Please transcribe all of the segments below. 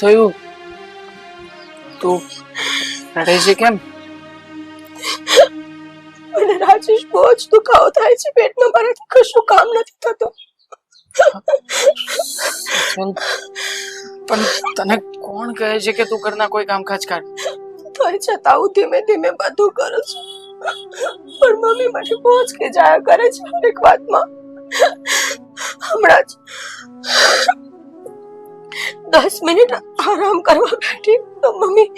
થયું? તું રડે છે કેમ? મને રાજેશ બહુ જ દુખાવો થાય છે. પેટમાં મારાથી કશું કામ નથી થતું. પણ તને કોણ કહે છે કે તું ઘરના કોઈ કામકાજ કર? તોય છતાં હું ધીમે ધીમે બધું કરું છું. પણ મમ્મી મને બહુ જ જાય કરે છે હરેક વાતમાં. હમણાં જ દસ મિનિટ આરામ કરવા બેઠી તો મમ્મી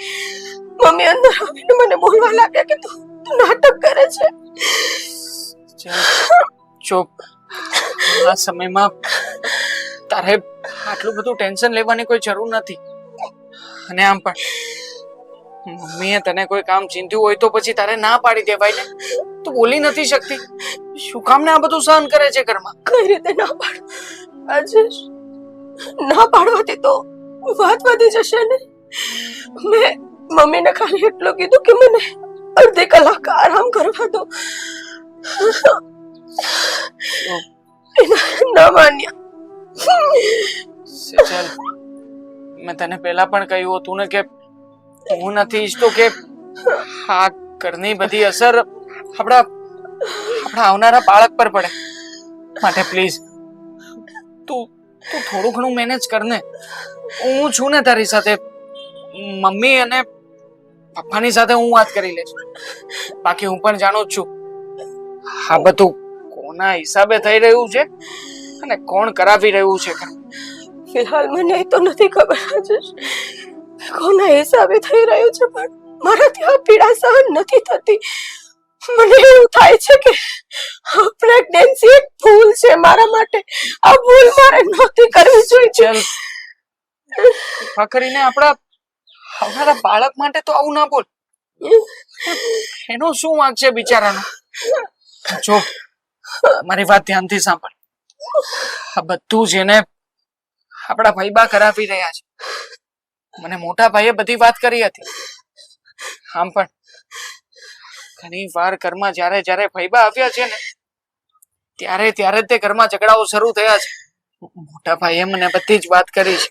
મમ્મી અંદર આવીને મને બોલવા લાગ્યા કે તું નાટક કરે છે. ચૂપ. આ સમયમાં તારે આટલું બધું ટેન્શન લેવાની કોઈ જરૂર નથી. અને આમ પણ. મમ્મીએ તને કોઈ કામ ચિંત્યું હોય તો પછી તારે ના પાડી દેવાય ને. તું બોલી નથી શકતી. શું કામ ને આ બધું સહન કરે છે ઘરમાં? કઈ રીતે ના પાડ? રાજેશ ના પાડવાથી તો વાત વધી જશે ને મેં મમ્મીને ખાલી એટલું કીધું કે મને અડધી કલાક આરામ કરવા દો એના ના માન્યા ચાલ મેં તને પહેલા પણ કહ્યું હતું ને કે હું નથી ઈચ્છતો કે આ ઘરની બધી અસર આપણા આપણા આવનારા બાળક પર પડે માટે પ્લીઝ તું તું થોડું ઘણું મેનેજ કર ને હું છું ને તારી સાથે. મમ્મી અને પપ્પાની સાથે હું વાત કરી લઈશ. બાકી હું પણ જાણું જ છું. આ બધું કોના હિસાબે થઈ રહ્યું છે અને કોણ કરાવી રહ્યું છે? ફિલહાલ મને તો નથી ખબર રાજેશ કોના હિસાબે થઈ રહ્યું છે પણ મારાથી આ પીડા સહન નથી થતી. મને એવું થાય છે કે પ્રેગ્નન્સી એક ભૂલ છે મારા માટે. આ ભૂલ મારે નહોતી કરવી જોઈએ ચાલ. કૃપા કરીને આપણા અમારા બાળક માટે તો આવું ના બોલ. એનો શું વાંક છે બિચારાનો? જો, મારી વાત ધ્યાનથી સાંભળ. આ બધું જ એને આપણા ભાઈબા કરાવી રહ્યા છે. મને મોટા ભાઈએ બધી વાત કરી હતી. આમ પણ ઘણી વાર ઘરમાં જ્યારે જ્યારે ભાઈબા આવ્યા છે ને, ત્યારે ત્યારે તે ઘરમાં ઝઘડાઓ શરૂ થયા છે. મોટા ભાઈએ મને બધી જ વાત કરી છે.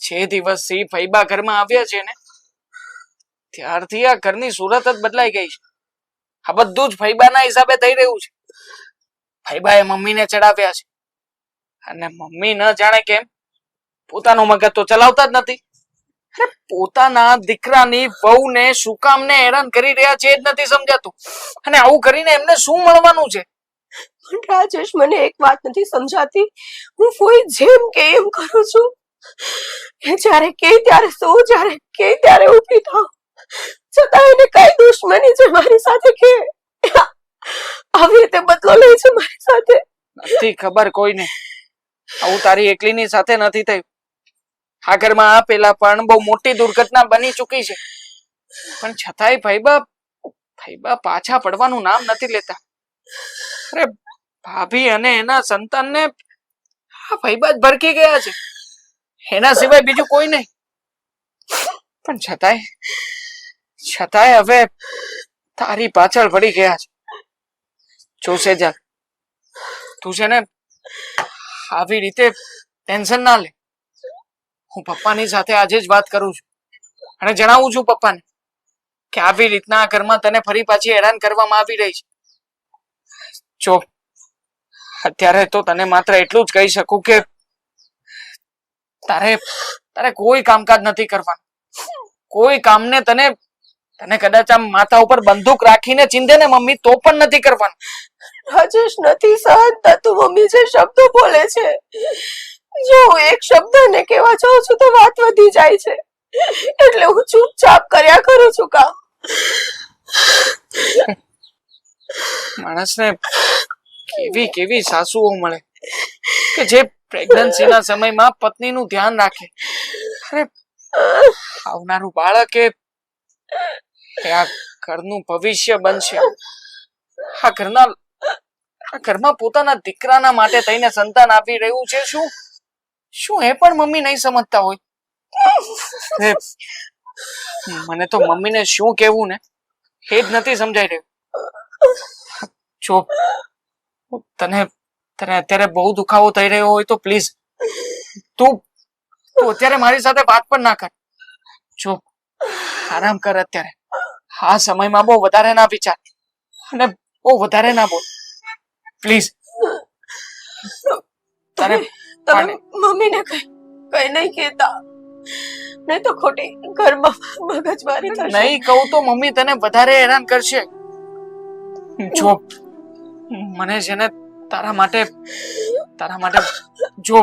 જે દિવસથી ફૈબા ઘરમાં આવ્યા છે ને, ત્યારથી આ ઘરની સુરત જ બદલાઈ ગઈ છે. આ બધું જ ફૈબાના હિસાબે થઈ રહ્યું છે. ભાઈબાએ મમ્મીને ચડાવ્યા છે. અને મમ્મી ન જાણે કેમ, પોતાનું મગજ તો ચલાવતા જ નથી. પોતાના દીકરાની વહુને શું કામ ને હેરાન કરી રહ્યા છે એ જ નથી સમજાતું. અને આવું કરીને એમને શું મળવાનું છે? રાજેશ મને એક વાત નથી સમજાતી. હું કોઈ જેમ કે એમ કરું છું. એ જ્યારે કે ત્યારે સો જ્યારે કે ત્યારે ઊભી થાવ. છતાં એને કઈ દુશ્મની છે મારી સાથે કે આવી રીતે બદલો લે છે મારી સાથે. નથી ખબર કોઈને. આવું તારી એકલીની સાથે નથી થયું. આ માં આ પેલા પણ બહુ મોટી દુર્ઘટના બની ચૂકી છે. પણ છતાંય ભાઈબા ભાઈબા પાછા પડવાનું નામ નથી લેતા. અરે, ભાભી અને એના સંતાનને આ ભાઈબા જ ભરકી ગયા છે. એના સિવાય બીજું કોઈ નહીં. પણ છતાંય છતાંય હવે તારી પાછળ પડી ગયા છે. જોશે જા તું છે ને આવી રીતે ટેન્શન ના લે. હું પપ્પાની સાથે આજે જ વાત કરું છું. અને જણાવું છું પપ્પાને કે આવી રીતના આ ઘરમાં તને ફરી પાછી હેરાન કરવામાં આવી રહી છે. જો, અત્યારે તો તને માત્ર એટલું જ કહી શકું કે તારે તારે કોઈ કામકાજ નથી કરવાનું. કોઈ કામને તને તને કદાચ આમ માથા ઉપર બંદૂક રાખીને ચીંધે ને મમ્મી તો પણ નથી કરવાનું. રાજેશ નથી સહન થતું, મમ્મી જે શબ્દો બોલે છે. જો એક શબ્દ ને કહેવા જાઉં છું તો વાત વધી જાય છે. એટલે હું ચૂપચાપ કર્યા કરું છું કા માણસને કેવી કેવી સાસુઓ મળે કે જે પ્રેગ્નન્સીના સમયમાં પત્નીનું ધ્યાન રાખે. અરે, આવનારું બાળક એ આ ઘરનું ભવિષ્ય બનશે. આ ઘરના, આ ઘરમાં પોતાના દીકરાના માટે થઈને સંતાન આપી રહ્યું છે શું? શું એ પણ મમ્મી નહીં સમજતા હોય? મને તો મમ્મીને શું કહેવું ને? એ જ નથી સમજાઈ રહ્યું. જો તને તને અત્યારે બહુ દુખાવો થઈ રહ્યો હોય તો પ્લીઝ તું તું અત્યારે મારી સાથે વાત પણ ના કર. જો આરામ કર અત્યારે. આ સમયમાં બહુ વધારે ના વિચાર. અને બહુ વધારે ના બોલ. પ્લીઝ. તારે તમે મમ્મીને કઈ કઈ નહીં કહેતા. નહીં તો ખોટી ઘરમાં મગજમારી થશે. નહીં કહું તો મમ્મી તને વધારે હેરાન કરશે. જો મને છે ને તારા માટે તારા માટે જો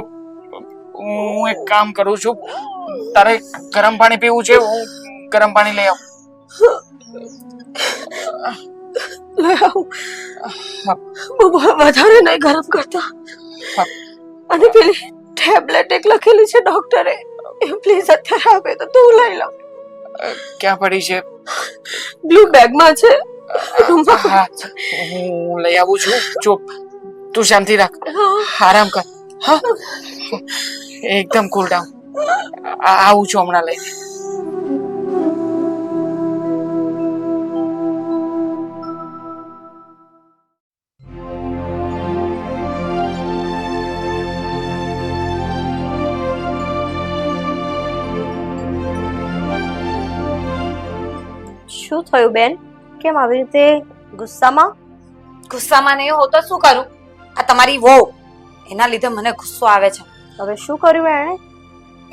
હું એક કામ કરું છું. તારે ગરમ પાણી પીવું છે હું ગરમ પાણી લઈ આવું. વધારે નહીં ગરમ કરતા. અને પેલી ટેબ્લેટ એક લખેલી છે ડોક્ટરે. એ પ્લીઝ અત્યારે આપે તો તું લઈ લો. ક્યાં પડી છે? બ્લુ બેગમાં છે. રૂમમાં. હું લઈ આવું છું. ચૂપ. તું શાંતિ રાખ. આરામ કર. હા. એકદમ કુલ ડાઉન આવું છું હમણાં લઈને. શું થયું બેન? કેમ આવી રીતે ગુસ્સામાં? ગુસ્સામાં નહીં હો તો શું કરું? આ તમારી વહુ. એના લીધે મને ગુસ્સો આવે છે. હવે શું કર્યું એણે?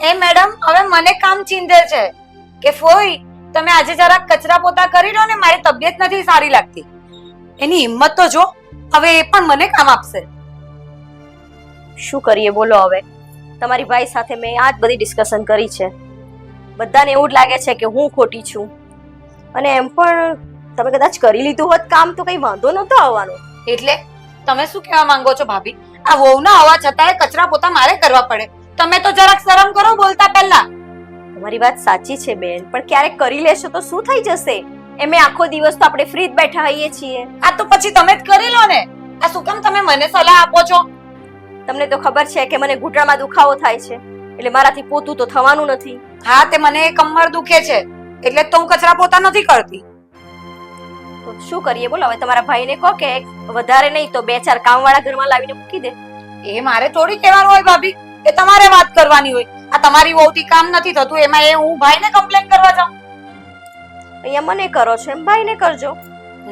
એ મેડમ હવે મને કામ ચીંધે છે. કે ફોઈ તમે આજે જરાક કચરા પોતા કરી લો ને મારી તબિયત નથી સારી લાગતી. એની હિંમત તો જો હવે એ પણ મને કામ આપશે. શું કરીએ બોલો હવે. તમારી ભાઈ સાથે મેં આ જ બધી ડિસ્કશન કરી છે. બધાને એવું જ લાગે છે કે હું ખોટી છું. અને એમ પણ તમે કદાચ કરી લીધું હોત કામ તો કઈ વાંધો નતો આવવાનો. એટલે તમે શું કહેવા માંગો છો ભાભી? આ વહુના હોવા છતાંય કચરા પોતા મારે કરવા પડે. તમે તો જરાક શરમ કરો બોલતા પહેલા. તમારી વાત સાચી છે બેન પણ ક્યારેક કરી લેશો તો શું થઈ જશે? એમે આખો દિવસ તો આપણે ફ્રી જ બેઠા હોઈએ છીએ. આ તો પછી તમે જ કરી લો ને. આ શું કેમ તમે મને સલાહ આપો છો? તમને તો ખબર છે કે મને ઘૂંટણમાં દુખાવો થાય છે. એટલે મારાથી પોતું તો થવાનું નથી. હા તે મને કમર દુખે છે. એટલે તો હું કચરા પોતા નથી કરતી. તો શું કરીએ? બોલો હવે તમારા ભાઈને કહો કે વધારે નહીં તો બે ચાર કામવાળા ઘરમાં લાવીને મૂકી દે. એ મારે થોડી કહેવાનું હોય ભાભી. એ તમારે વાત કરવાની હોય. આ તમારી વહુથી કામ નથી થતું. એમાં એ હું ભાઈને કમ્પ્લેન કરવા જાઉં? અહીંયા મને કરો છો એમ? ભાઈને કરજો.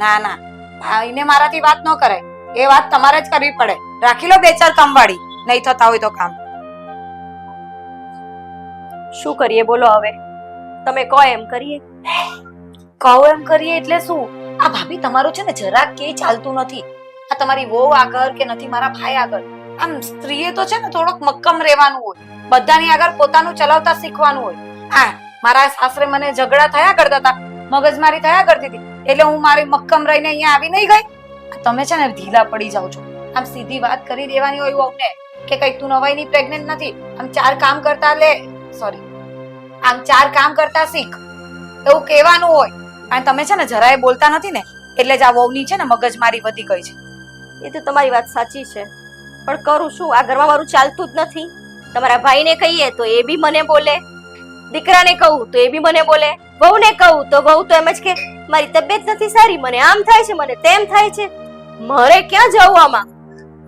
ના ના. ભાઈને મારાથી વાત ન કરાય. એ વાત તમારે જ કરવી પડે. રાખી લો બે ચાર કામવાળી. નહીં થતા હોય તો કામ. શું કરીએ? બોલો હવે. તમે કહો એમ કરીએ. કહો એમ કરીએ એટલે શું? આ ભાભી તમારું છે ને જરા કે ચાલતું નથી. આ તમારી વહુ આગળ કે નથી મારા ભાઈ આગળ? આમ સ્ત્રીએ તો છે ને થોડોક મક્કમ રહેવાનું હોય. બધાની આગળ પોતાનું ચલાવતા શીખવાનું હોય. હા, મારા સાસરે મને ઝઘડા થયા કરતા હતા. મગજમારી થયા કરતી હતી. એટલે હું મારી મક્કમ રહીને અહીંયા આવી નહીં ગઈ. તમે છે ને ઢીલા પડી જાઓ છો. આમ સીધી વાત કરી દેવાની હોય વહુને કે કઈ તું નવાઈની પ્રેગ્નેન્ટ નથી. આમ ચાર કામ કરતા લે. સોરી આમ ચાર કામ કરતા શીખ. એવું કહેવાનું હોય. અને તમે છે ને જરાય બોલતા નથી ને એટલે જ આ વહુની છે ને મગજમારી વધી ગઈ છે. એ તો તમારી વાત સાચી છે. પણ કરું શું? આ ઘરમાં મારું ચાલતું જ નથી. તમારા ભાઈને કહીએ તો એ બી મને બોલે. દીકરાને કહું તો એ બી મને બોલે. વહુને કહું તો વહુ તો એમ જ કે મારી તબિયત નથી સારી મને આમ થાય છે મને તેમ થાય છે. મારે ક્યાં જવું આમાં?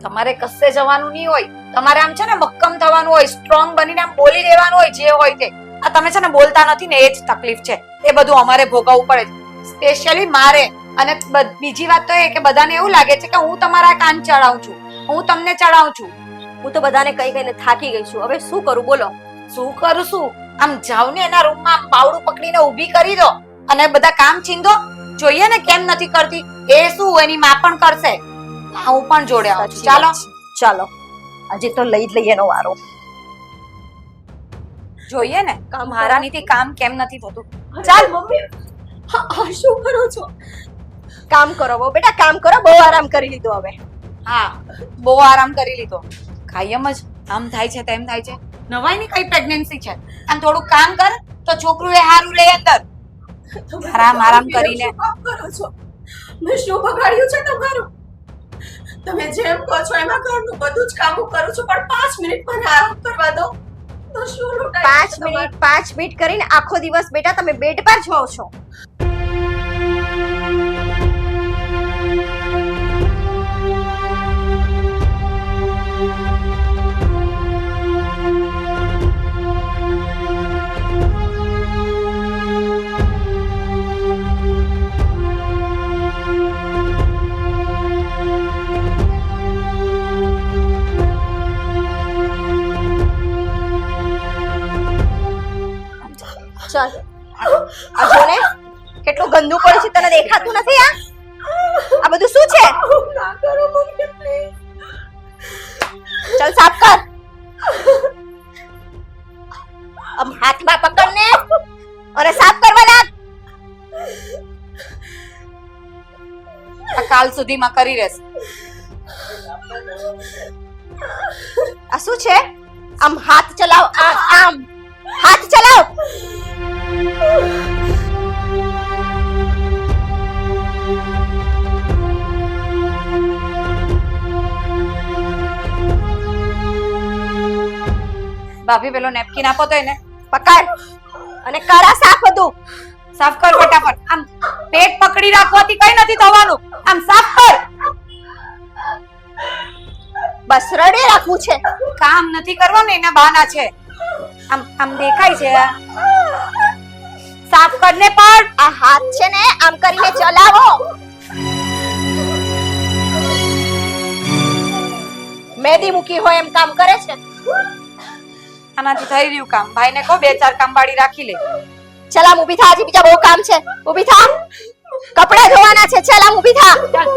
તમારે કશે જવાનું નહીં હોય. તમારે આમ છે ને મક્કમ થવાનું હોય સ્ટ્રોંગ બનીને આમ બોલી દેવાનું હોય જે હોય તે. આ તમે છે ને બોલતા નથી ને એ જ તકલીફ છે. એ બધું અમારે ભોગવવું પડે છે. સ્પેશિયલી મારે. અને બીજી વાત તો એ કે બધાને એવું લાગે છે કે હું તમારા કાન ચડાવું છું. હું તમને ચડાવું છું. હું તો બધાને કઈ કઈને થાકી ગઈ છું. હવે શું કરું? બોલો. શું કરું શું આમ જાવ ને એના રૂમમાં આમ પાવડું પકડીને ઊભી કરી દો. અને બધા કામ છીંદો. જોઈએ ને કેમ નથી કરતી. એ શું એની માં પણ કરશે. હું પણ જોડે આવું છું. ચાલો. ચાલો. આજે તો લઈ જ લઈએ એનો વારો. જોઈએ ને મારા મહારાણીથી કામ કેમ નથી થતું? ચાલ. મમ્મી. હા, શું કરો છો? કામ કરો બહુ. બેટા કામ કરો બહુ આરામ કરી લીધો હવે. હા. બહુ આરામ કરી લીધો. કાયમ જ. આમ થાય છે તેમ થાય છે. નવાઈ ની કઈ પ્રેગ્નન્સી છે? અને થોડું કામ કર તો છોકરું એ હારું રહે અંદર. આરામ આરામ કરીને. કરો છો. મેં શું બગાડ્યું છે તમારું? તમે જેમ કહો છો એમાં ઘરનું બધું જ કામ કરું છું પણ પાંચ મિનિટ મને આરામ કરવા દો. તો શું લૂંટાય? પાંચ મિનિટ પાંચ મિનિટ કરીને આખો દિવસ બેટા તમે બેડ પર જ હોવ છો. ચલ સાફ કર. આમ હાથમાં પકડને અને સાફ કરવા લાગ. આ કાલ સુધીમાં કરી રહેશે. આ શું છે? આમ હાથ ભાભી પેલો નેપકિન આપો તો એને. પકડ. અને કરા સાફ બધું. સાફ કર ફટાફટ. આમ પેટ પકડી રાખવાથી કઈ નથી થવાનું. આમ સાફ કર. બસ રડે રાખવું છે. કામ નથી કરવાનું, એના બહાના છે. આમ આમ દેખાય છે. સાફ કરને પણ. આ હાથ છે ને, આમ કરીને ચલાવો. મેદી મૂકી હોય એમ કામ કરે છે. આનાથી થઈ રહ્યું કામ. ભાઈને કહો બે ચાર કામ વાળી રાખી લે. ચાલ આમ ઊભી થા હજી બીજા બહુ કામ છે. ઊભી થા. કપડા ધોવાના છે. ચાલ આમ ઊભી થા. ચાલ